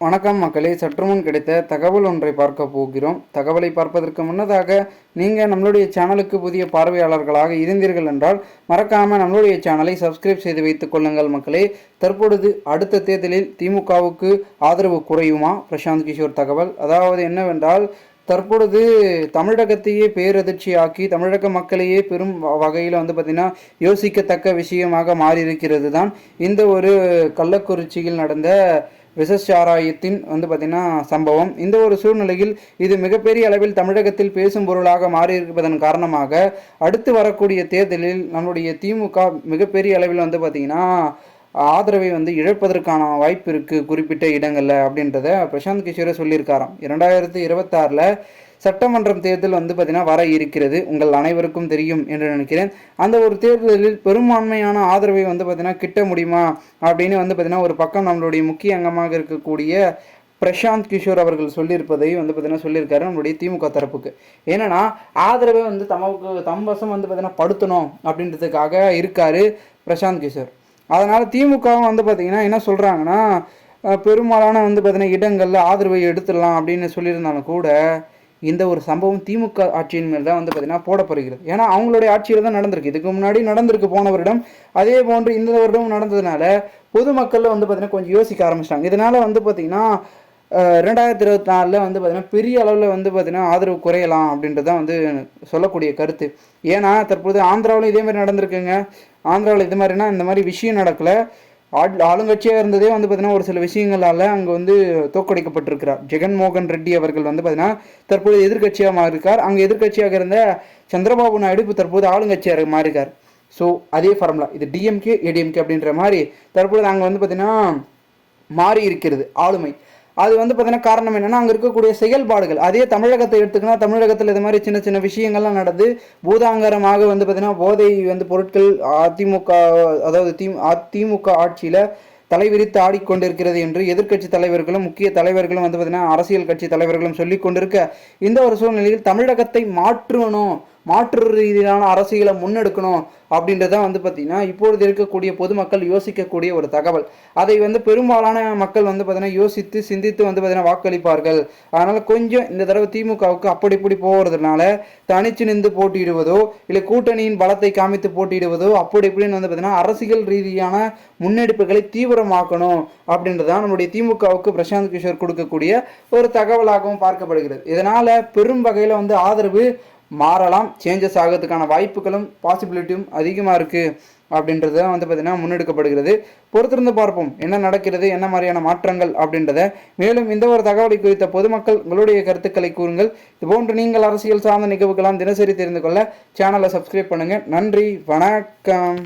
வணக்கம் மக்களே. சற்றுமுன் கிடைத்த தகவல் ஒன்றை பார்க்க போகிறோம். தகவலை பார்ப்பதற்கு முன்னதாக நீங்கள் நம்மளுடைய சேனலுக்கு புதிய பார்வையாளர்களாக இருந்தீர்கள் என்றால் மறக்காமல் நம்மளுடைய சேனலை சப்ஸ்கிரைப் செய்து வைத்துக் கொள்ளுங்கள் மக்களே. தற்பொழுது அடுத்த தேர்தலில் திமுகவுக்கு ஆதரவு குறையுமா? பிரசாந்த் கிஷோர் தகவல். அதாவது என்னவென்றால் தற்பொழுது தமிழகத்தையே பேரதிர்ச்சியாக்கி தமிழக மக்களையே பெரும் வகையில் வந்து பார்த்திங்கன்னா யோசிக்கத்தக்க விஷயமாக மாறியிருக்கிறது தான் இந்த ஒரு கள்ளக்குறிச்சியில் நடந்த விஷச்சாராயத்தின் வந்து பார்த்திங்கன்னா சம்பவம். இந்த ஒரு சூழ்நிலையில் இது மிகப்பெரிய அளவில் தமிழகத்தில் பேசும் பொருளாக மாறியிருப்பதன் காரணமாக அடுத்து வரக்கூடிய தேர்தலில் நம்முடைய திமுக மிகப்பெரிய அளவில் வந்து பார்த்திங்கன்னா ஆதரவை வந்து இழப்பதற்கான வாய்ப்பு இருக்குது குறிப்பிட்ட இடங்களில் அப்படின்றத பிரசாந்த் கிஷோரே சொல்லியிருக்காராம். இரண்டாயிரத்தி இருபத்தாறில் சட்டமன்றம் தேர்தல் வந்து பார்த்திங்கன்னா வர இருக்கிறது. உங்கள் அனைவருக்கும் தெரியும் என்று நினைக்கிறேன். அந்த ஒரு தேர்தலில் பெரும்பான்மையான ஆதரவை வந்து பார்த்திங்கன்னா கிட்ட முடியுமா அப்படின்னு வந்து பார்த்தீங்கன்னா ஒரு பக்கம் நம்மளுடைய முக்கிய அங்கமாக இருக்கக்கூடிய பிரசாந்த் கிஷோர் அவர்கள் சொல்லியிருப்பதையும் வந்து பார்த்தீங்கன்னா சொல்லியிருக்காரு நம்மளுடைய திமுக தரப்புக்கு. ஏன்னா ஆதரவை வந்து தமக்கு தம் வசம் வந்து பார்த்தீங்கன்னா படுத்தணும் அப்படின்றதுக்காக இருக்காரு பிரசாந்த் கிஷோர். அதனால் திமுகவும் வந்து பார்த்திங்கன்னா என்ன சொல்கிறாங்கன்னா பெரும்பாலான வந்து பார்த்திங்கன்னா இடங்களில் ஆதரவை எடுத்துடலாம் அப்படின்னு சொல்லியிருந்தாலும் கூட இந்த ஒரு சம்பவம் திமுக ஆட்சியின் மேல் தான் வந்து பார்த்திங்கன்னா போடப்படுகிறது. ஏன்னா அவங்களுடைய ஆட்சியில் தான் நடந்திருக்கு. இதுக்கு முன்னாடி நடந்திருக்கு போன வருடம். அதே போன்று இந்த வருடம் நடந்ததுனால பொதுமக்களில் வந்து பார்த்திங்கன்னா கொஞ்சம் யோசிக்க ஆரம்பிச்சிட்டாங்க. இதனால் வந்து பார்த்திங்கன்னா ரெண்டாயிரத்தி இருபத்தி நாலில் வந்து பார்த்திங்கன்னா பெரிய அளவில் வந்து பார்த்திங்கன்னா ஆதரவு குறையலாம் அப்படின்றது தான் வந்து சொல்லக்கூடிய கருத்து. ஏன்னா தற்போது ஆந்திராவிலும் இதே மாதிரி நடந்திருக்குங்க. ஆந்திராவில் இது மாதிரினா இந்த மாதிரி விஷயம் நடக்கலை. ஆளுங்கட்சியாக இருந்ததே வந்து பார்த்தீங்கன்னா ஒரு சில விஷயங்களால் அங்கே வந்து தோக்கடிக்கப்பட்டிருக்கிறார் ஜெகன்மோகன் ரெட்டி அவர்கள் வந்து பார்த்தீங்கன்னா தற்போது எதிர்கட்சியாக மாறியிருக்கார். அங்கே எதிர்கட்சியாக இருந்த சந்திரபாபு நாயுடு இப்போ தற்போது ஆளுங்கட்சியாக மாறியிருக்கார். ஸோ அதே ஃபார்முலா இது டிஎம்கே ஏடிஎம்கே அப்படின்ற மாதிரி தற்போது அங்கே வந்து பார்த்திங்கன்னா மாறி இருக்கிறது ஆளுமை. அது வந்து பார்த்தீங்கன்னா காரணம் என்னென்னா அங்கே இருக்கக்கூடிய செயல்பாடுகள். அதே தமிழகத்தை எடுத்துக்கினா தமிழகத்தில் இது மாதிரி சின்ன சின்ன விஷயங்கள்லாம் நடந்து பூதாங்கரமாக வந்து பார்த்தீங்கன்னா போதை வந்து பொருட்கள் அதிமுக அதாவது தி அதிமுக ஆட்சியில் தலைவிரித்து ஆடிக்கொண்டிருக்கிறது என்று எதிர்க்கட்சி தலைவர்களும் முக்கிய தலைவர்களும் வந்து பார்த்தீங்கன்னா அரசியல் கட்சி தலைவர்களும் சொல்லி கொண்டிருக்க இந்த ஒரு சூழ்நிலையில் தமிழகத்தை மாற்றணும். மாற்று ரீதியிலான அரசியலை முன்னெடுக்கணும் அப்படின்றதான் வந்து பார்த்திங்கன்னா இப்பொழுது இருக்கக்கூடிய பொதுமக்கள் யோசிக்கக்கூடிய ஒரு தகவல். அதை வந்து பெரும்பாலான மக்கள் வந்து பார்த்திங்கன்னா யோசித்து சிந்தித்து வந்து பார்த்திங்கன்னா வாக்களிப்பார்கள். அதனால் கொஞ்சம் இந்த தடவை திமுகவுக்கு அப்படி இப்படி போகிறதுனால தனிச்சு நின்று போட்டியிடுவதோ இல்லை கூட்டணியின் பலத்தை காமித்து போட்டியிடுவதோ அப்படி இப்படின்னு வந்து பார்த்திங்கன்னா அரசியல் ரீதியான முன்னெடுப்புகளை தீவிரமாக்கணும் அப்படின்றதான் நம்முடைய திமுகவுக்கு பிரசாந்த் கிஷோர் கொடுக்கக்கூடிய ஒரு தகவலாகவும் பார்க்கப்படுகிறது. இதனால் பெரும் வகையில் வந்து ஆதரவு மாறலாம் சேஞ்சஸ் ஆகிறதுக்கான வாய்ப்புகளும் பாசிபிலிட்டியும் அதிகமாக இருக்குது அப்படின்றத வந்து பார்த்திங்கன்னா முன்னெடுக்கப்படுகிறது. பொறுத்திருந்து பார்ப்போம் என்ன நடக்கிறது என்ன மாதிரியான மாற்றங்கள் அப்படின்றத. மேலும் இந்த ஒரு தகவலை குறித்த பொதுமக்கள் உங்களுடைய கருத்துக்களை கூறுங்கள். இதுபோன்று நீங்கள் அரசியல் சார்ந்த நிகழ்வுகளாம் தினசரி தெரிந்து கொள்ள சேனலை சப்ஸ்கிரைப் பண்ணுங்கள் நன்றி வணக்கம்.